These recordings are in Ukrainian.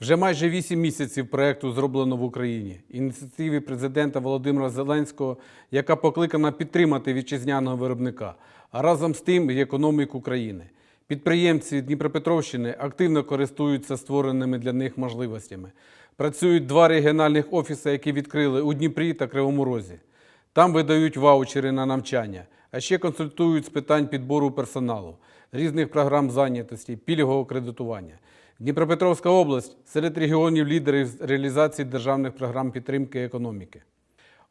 Вже майже вісім місяців проекту зроблено в Україні. Ініціативі президента Володимира Зеленського, яка покликана підтримати вітчизняного виробника, а разом з тим і економіку країни. Підприємці Дніпропетровщини активно користуються створеними для них можливостями. Працюють два регіональних офіси, які відкрили у Дніпрі та Кривому Розі. Там видають ваучери на навчання, а ще консультують з питань підбору персоналу, різних програм зайнятості, пільгового кредитування. Дніпропетровська область серед регіонів лідерів з реалізації державних програм підтримки економіки.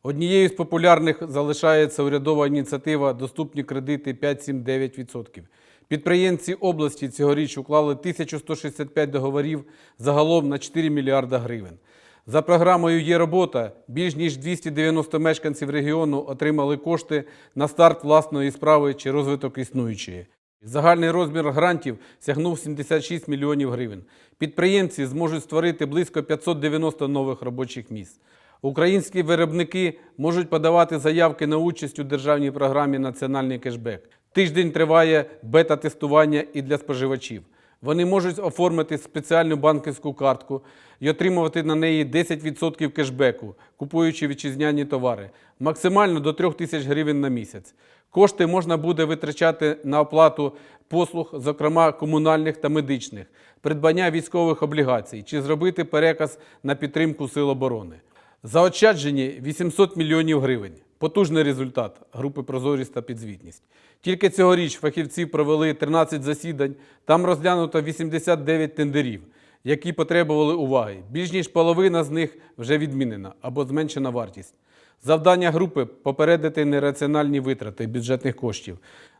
Однією з популярних залишається урядова ініціатива Доступні кредити 5-7-9%. Підприємці області цьогоріч уклали 1165 договорів загалом на 4 мільярда гривень. За програмою є робота. Більш ніж 290 мешканців регіону отримали кошти на старт власної справи чи розвиток існуючої. Загальний розмір грантів сягнув 76 мільйонів гривень. Підприємці зможуть створити близько 590 нових робочих місць. Українські виробники можуть подавати заявки на участь у державній програмі Національний кешбек. Тиждень триває бета-тестування і для споживачів. Вони можуть оформити спеціальну банківську картку і отримувати на неї 10% кешбеку, купуючи вітчизняні товари, максимально до 3 тисяч гривень на місяць. Кошти можна буде витрачати на оплату послуг, зокрема комунальних та медичних, придбання військових облігацій чи зробити переказ на підтримку Сил оборони. Заощаджені 800 мільйонів гривень. Потужний результат групи Прозорість та підзвітність. Тільки цьогоріч фахівці провели 13 засідань, там розглянуто 89 тендерів, які потребували уваги. Більш ніж половина з них вже відмінена або зменшена вартість. Завдання групи попередити нераціональні витрати бюджетних коштів.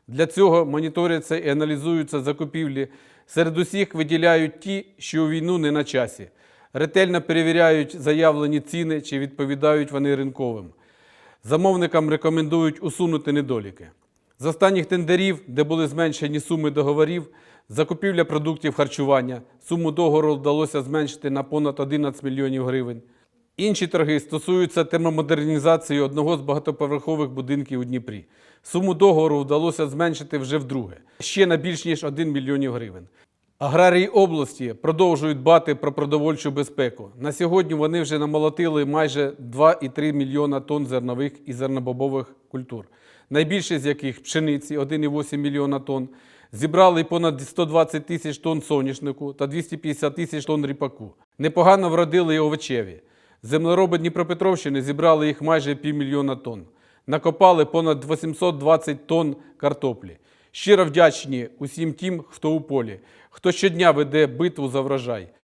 Для цього моніторяться і аналізуються закупівлі. Серед усіх виділяють ті, що у війну не на часі. Ретельно перевіряють заявлені ціни, чи відповідають вони ринковим. Замовникам рекомендують усунути недоліки. З останніх тендерів, де були зменшені суми договорів, закупівля продуктів харчування, суму договору вдалося зменшити на понад 11 мільйонів гривень. Інші торги стосуються термомодернізації одного з багатоповерхових будинків у Дніпрі. Суму договору вдалося зменшити вже вдруге, ще на більш ніж 1 мільйонів гривень. Аграрії області продовжують дбати про продовольчу безпеку. На сьогодні вони вже намолотили майже 2,3 мільйона тонн зернових і зернобобових культур, найбільше з яких пшениці 1,8 мільйона тонн, зібрали понад 120 тисяч тонн соняшнику та 250 тисяч тонн ріпаку. Непогано вродили і овочеві. Землероби Дніпропетровщини зібрали їх майже півмільйона тонн. Накопали понад 820 тонн картоплі. Щиро вдячні усім тим, хто у полі, хто щодня веде битву за врожай.